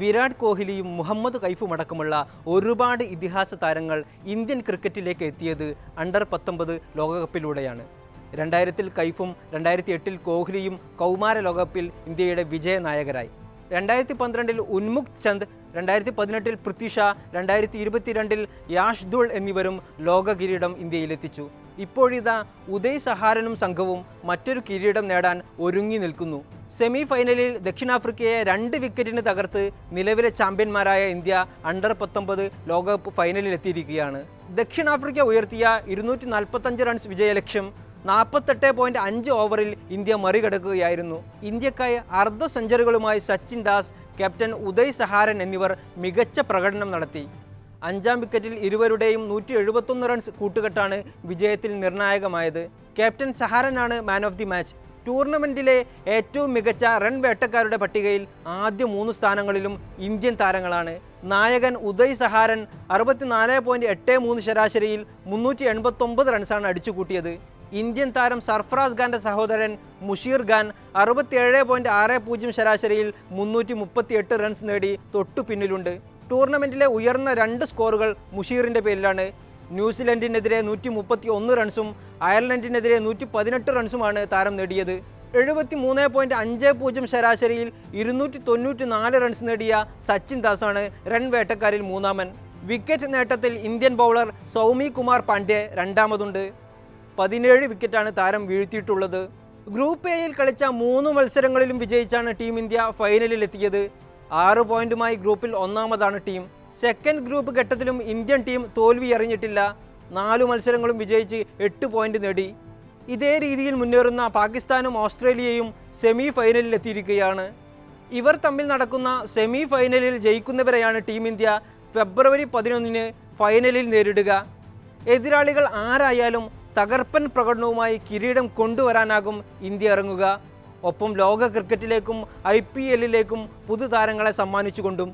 വിരാട് കോഹ്ലിയും മുഹമ്മദ് കൈഫും അടക്കമുള്ള ഒരുപാട് ഇതിഹാസ താരങ്ങൾ ഇന്ത്യൻ ക്രിക്കറ്റിലേക്ക് എത്തിയത് അണ്ടർ പത്തൊമ്പത് ലോകകപ്പിലൂടെയാണ്. രണ്ടായിരത്തിൽ കൈഫും രണ്ടായിരത്തി എട്ടിൽ കോഹ്ലിയും കൗമാര ലോകകപ്പിൽ ഇന്ത്യയുടെ വിജയനായകരായി രണ്ടായിരത്തി പന്ത്രണ്ടിൽ ഉന്മുക്ത് ചന്ദ് രണ്ടായിരത്തി പതിനെട്ടിൽ പൃഥ്വിഷ രണ്ടായിരത്തി ഇരുപത്തിരണ്ടിൽ യാഷ്ദുൾ എന്നിവരും ലോക കിരീടം ഇന്ത്യയിലെത്തിച്ചു. ഇപ്പോഴിതാ ഉദയ് സഹാരനും സംഘവും മറ്റൊരു കിരീടം നേടാൻ ഒരുങ്ങി നിൽക്കുന്നു. സെമി ഫൈനലിൽ ദക്ഷിണാഫ്രിക്കയെ രണ്ട് വിക്കറ്റിന് തകർത്ത് നിലവിലെ ചാമ്പ്യന്മാരായ ഇന്ത്യ അണ്ടർ പത്തൊമ്പത് ലോകകപ്പ് ഫൈനലിൽ എത്തിയിരിക്കുകയാണ്. ദക്ഷിണാഫ്രിക്ക ഉയർത്തിയ ഇരുന്നൂറ്റി നാൽപ്പത്തഞ്ച് റൺസ് വിജയലക്ഷ്യം നാൽപ്പത്തെട്ട് പോയിന്റ് അഞ്ച് ഓവറിൽ ഇന്ത്യ മറികടക്കുകയായിരുന്നു. ഇന്ത്യക്കായി അർദ്ധ സെഞ്ചുറികളുമായി സച്ചിൻ ദാസ് ക്യാപ്റ്റൻ ഉദയ് സഹാരൻ എന്നിവർ മികച്ച പ്രകടനം നടത്തി. അഞ്ചാം വിക്കറ്റിൽ ഇരുവരുടെയും നൂറ്റി എഴുപത്തൊന്ന് റൺസ് കൂട്ടുകെട്ടാണ് വിജയത്തിൽ നിർണായകമായത്. ക്യാപ്റ്റൻ സഹാരനാണ് മാൻ ഓഫ് ദി മാച്ച് ടൂർണമെന്റിലെ ഏറ്റവും മികച്ച റൺ വേട്ടക്കാരുടെ പട്ടികയിൽ ആദ്യ മൂന്ന് സ്ഥാനങ്ങളിലും ഇന്ത്യൻ താരങ്ങളാണ്. നായകൻ ഉദയ് സഹാരൻ അറുപത്തിനാല് പോയിന്റ് എട്ട് മൂന്ന് ശരാശരിയിൽ മുന്നൂറ്റി എൺപത്തൊമ്പത് റൺസാണ് അടിച്ചുകൂട്ടിയത്. ഇന്ത്യൻ താരം സർഫറാസ് ഖാന്റെ സഹോദരൻ മുഷീർ ഖാൻ അറുപത്തിയേഴ് പോയിന്റ് ആറ് പൂജ്യം ശരാശരിയിൽ മുന്നൂറ്റി മുപ്പത്തിയെട്ട് റൺസ് നേടി തൊട്ടു പിന്നിലുണ്ട് ടൂർണമെന്റിലെ ഉയർന്ന രണ്ട് സ്കോറുകൾ മുഷീറിന്റെ പേരിലാണ്. ന്യൂസിലൻഡിനെതിരെ നൂറ്റി മുപ്പത്തി ഒന്ന് റൺസും അയർലൻഡിനെതിരെ നൂറ്റി പതിനെട്ട് റൺസുമാണ് താരം നേടിയത്. എഴുപത്തി മൂന്ന് പോയിന്റ് അഞ്ച് പൂജ്യം ശരാശരിയിൽ ഇരുന്നൂറ്റി തൊണ്ണൂറ്റി നാല് റൺസ് നേടിയ സച്ചിൻ ദാസാണ് റൺ വേട്ടക്കാരിൽ മൂന്നാമൻ. വിക്കറ്റ് നേട്ടത്തിൽ ഇന്ത്യൻ ബൗളർ സൗമി കുമാർ പാണ്ഡ്യ രണ്ടാമതുണ്ട്. പതിനേഴ് വിക്കറ്റാണ് താരം വീഴ്ത്തിയിട്ടുള്ളത്. ഗ്രൂപ്പ് എയിൽ കളിച്ച മൂന്ന് മത്സരങ്ങളിലും വിജയിച്ചാണ് ടീം ഇന്ത്യ ഫൈനലിൽ എത്തിയത് ആറ് പോയിന്റുമായി ഗ്രൂപ്പിൽ ഒന്നാമതാണ് ടീം. സെക്കൻഡ് ഗ്രൂപ്പ് ഘട്ടത്തിലും ഇന്ത്യൻ ടീം തോൽവി അറിഞ്ഞിട്ടില്ല. നാലു മത്സരങ്ങളും വിജയിച്ച് എട്ട് പോയിന്റ് നേടി. ഇതേ രീതിയിൽ മുന്നേറുന്ന പാകിസ്ഥാനും ഓസ്ട്രേലിയയും സെമി ഫൈനലിൽ എത്തിയിരിക്കുകയാണ്. ഇവർ തമ്മിൽ നടക്കുന്ന സെമി ഫൈനലിൽ ജയിക്കുന്നവരെയാണ് ടീം ഇന്ത്യ ഫെബ്രുവരി പതിനൊന്നിന് ഫൈനലിൽ നേരിടുക. എതിരാളികൾ ആരായാലും തകർപ്പൻ പ്രകടനവുമായി കിരീടം കൊണ്ടുവരാനാകും ഇന്ത്യ ഇറങ്ങുക. ഒപ്പം ലോക ക്രിക്കറ്റിലേക്കും ഐ പി എല്ലിലേക്കും പുതുതാരങ്ങളെ സമ്മാനിച്ചുകൊണ്ടും